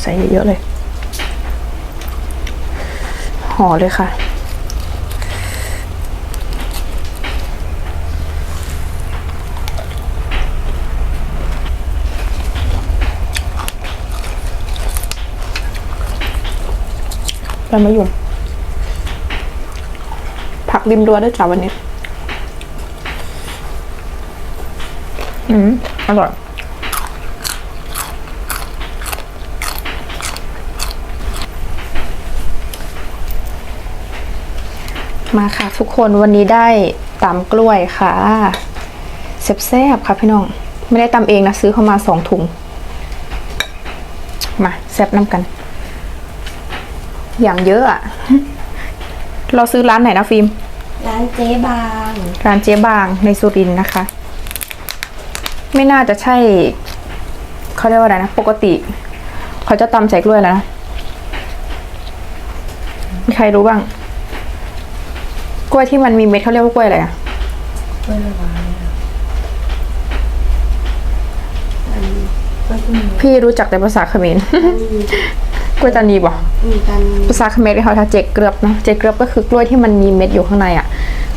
ใส่เยอะๆเลย ห่อเลยค่ะใบมะยมผักริมรั้วด้วยจ้าวันนี้ อืม อร่อย มาค่ะทุกคนวันนี้ได้ตำกล้วยค่ะแซ่บๆค่ะพี่น้อง ไม่ได้ตำเองนะซื้อเข้ามาสองถุง มาแซ่บน้ำกัน อย่างเยอะอะเราซื้อร้านไหนนะฟิล์มร้านเจ๊บาง ร้านเจ๊บางในสุรินทร์นะคะ ไม่น่าจะใช่ เขาเรียกว่าอะไรนะ ปกติ เขาจะตำใส่กล้วยแล้วนะมีใครรู้บ้าง กล้วยที่มันมีเม็ดเขาเรียกว่ากล้วยอะไรอะกล้วยละวายอะอันนี้กล้วยที่มีพี่รู้จักแต่ภาษาเขมรกล้วยตานีบอกมีกันภาษาเขมรเขาจะเจกเกลือบเนาะเจกเกลือบก็คือกล้วยที่มันมีเม็ดอยู่ข้างในอะ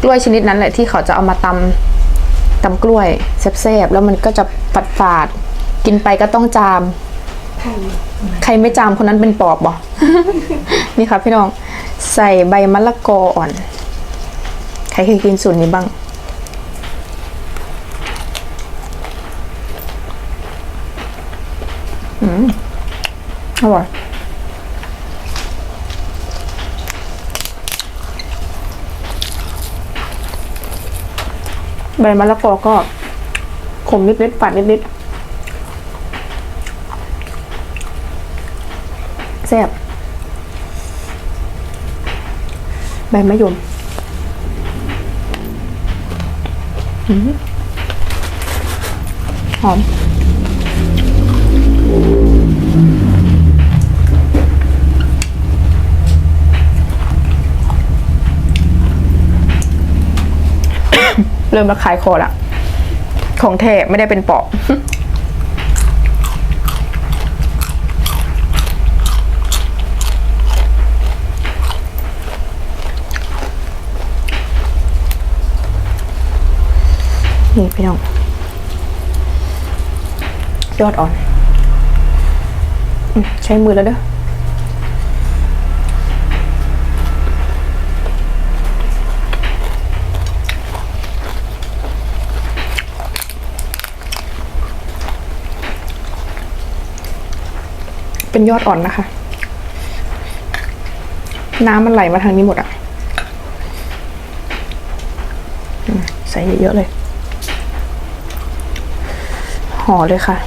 กล้วยชนิดนั้นแหละที่เขาจะเอามาตำตำกล้วยแซ่บๆแล้วมันก็จะฝาดฝาดๆกินไปก็ต้องจาม ไข่ใครไม่จามคนนั้นเป็นปอบบ่ นี่ค่ะพี่น้อง ใส่ใบมะละกออ่อนใครเคยกินสูตรนี้บ้าง อืม อร่อยใบมะละกอก็ขมนิดๆฝาดนิดๆแซ่บใบมะยม หอมเริ่มมาขายคอละ ของแท้ไม่ได้เป็นปอบ นี่พี่น้องยอดอ่อน ใช้มือแล้วเด้อเป็นยอดอ่อนนะคะ น้ำมันไหลมาทางนี้หมดอะใส่เยอะๆเลย ห่อเลยค่ะ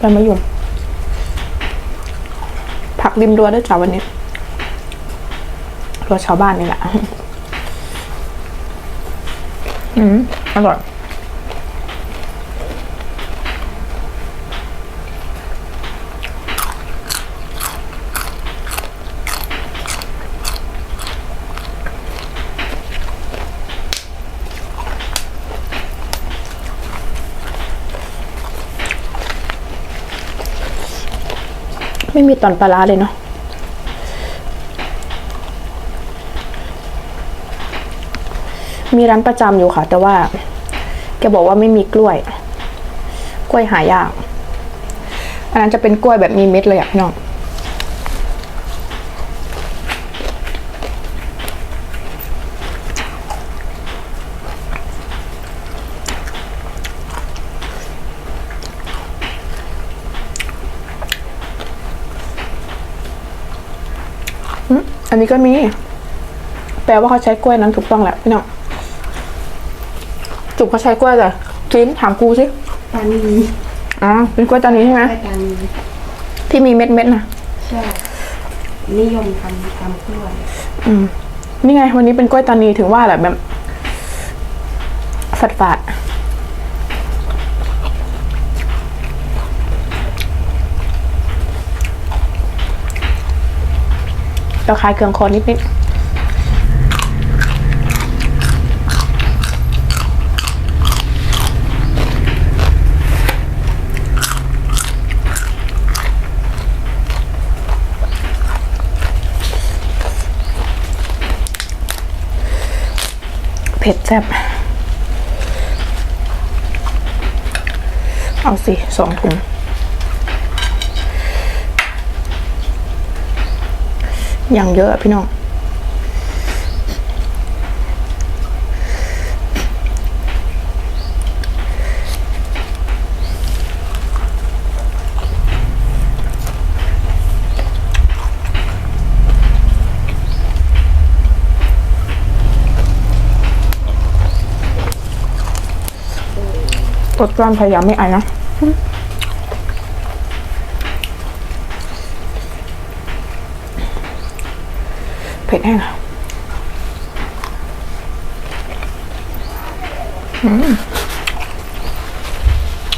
ใบมะยมผักริมรั้วด้วยจ้าวันนี้รั้วชาวบ้านนี่แหละ อืมอร่อย ไม่มีตอนปลาร้าเลยเนาะมีร้านประจำอยู่ค่ะ แต่ว่า แกบอกว่าไม่มีกล้วย กล้วยหายาก อันนั้นจะเป็นกล้วยแบบมีเม็ดเลยอะพี่น้อง อืมอันนี้ก็มี แปลว่าเขาใช้กล้วยนั้นถูกต้องแหละพี่น้องจุกเขาใช้กล้วยเลยจิ้นถามกูสิตานีอ๋อเป็นกล้วยตานีใช่ไหมไปตานีที่มีเม็ดเม็ดๆนะใช่นิยมทำทำกล้วยอืมนี่ไง วันนี้เป็นกล้วยตานีถึงว่าแหละแบบฝาดฝาด เราคลายเคืองคอนิดนิดเผ็ดแซ่บเอาสิสองถุง อย่างเยอะอะพี่น้องอดกลั้นพยายามไม่ไอนะ เผ็ดแห้งอะ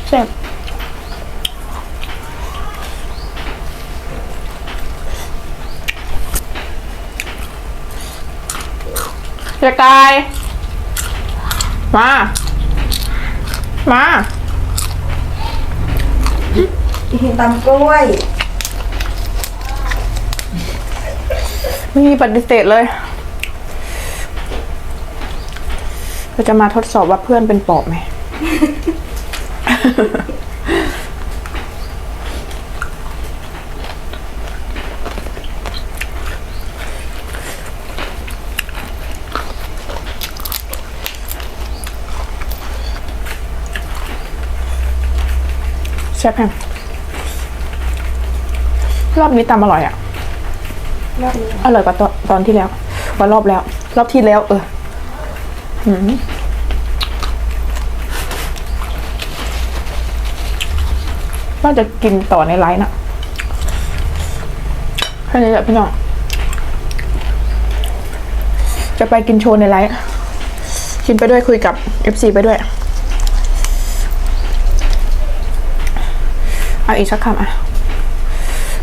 แซ่บจะกาย มา มา ตำกล้วย ไม่มีปฏิเสธเลย เราจะมาทดสอบว่าเพื่อนเป็นปอบไหม แซ่บแฮงรอบนี้ตำอร่อยอะ รอบนี้อร่อยกว่าตอนตอนที่แล้วกว่ารอบแล้ว รอบที่แล้ว เออหืมว่าจะกินต่อในไลน์นะแค่นี้แหละพี่น้อง จะไปกินโชว์ในไลน์กินไปด้วยคุยกับ FC ไปด้วย เอาอีกสักคำอะ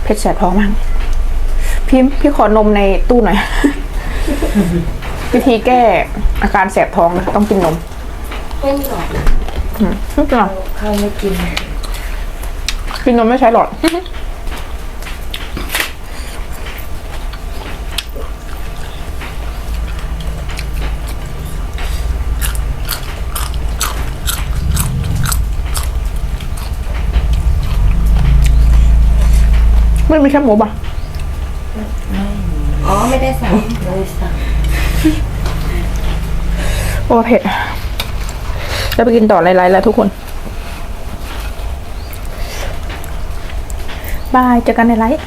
เพชรแสบท้องมาก พี่พี่ขอนมในตู้หน่อย วิธีแก้อาการแสบท้องนะต้องกินนมไม่มีหรอกอืมไม่เป็นไรข้าวไม่กิน กินนมไม่ใช้หลอด ไม่มีแค่หมูป่ะ อ๋อไม่ได้สั่งไม่ได้สั่งโอ้เผ็ดจะไปกินต่อไลน์ๆแล้วทุกคน บายเจอกันในไลฟ์